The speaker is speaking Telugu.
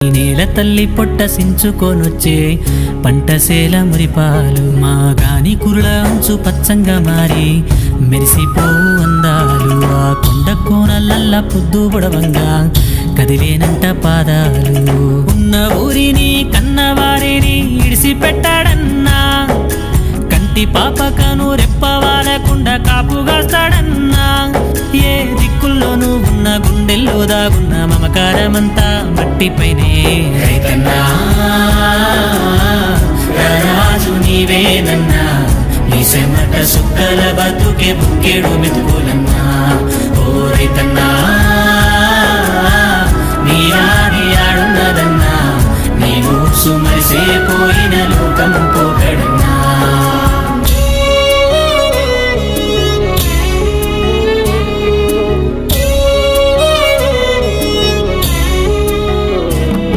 ఈ నేల తల్లి పొట్ట సించుకొనొచ్చే పంటసేల మురిపాలు మా గాని కురుల అంచు పచ్చంగా మారి మెరిసిపోవు అందాలు. ఆ కొండ కోనలల్ల పొద్దు బుడవంగా కదిలేనంట పాదాలు. ఉన్న ఊరిని కన్నవారిని ఇడిసి పెట్టాడన్నా కంటి పాపకను రెప్పవాలకుండా కాపుగా గుండెల్లో దాగున్న మమకారమంతా మట్టిపైనే. రైతన్నా రాజు నీవేనన్నా నీ సుక్కల బతుకే బుక్కేడు మెతుకులన్నా. ఓ రైతన్నా నీ ఆడి ఆడున్నదన్నా నేను సుమరిసే పోయిన లోకము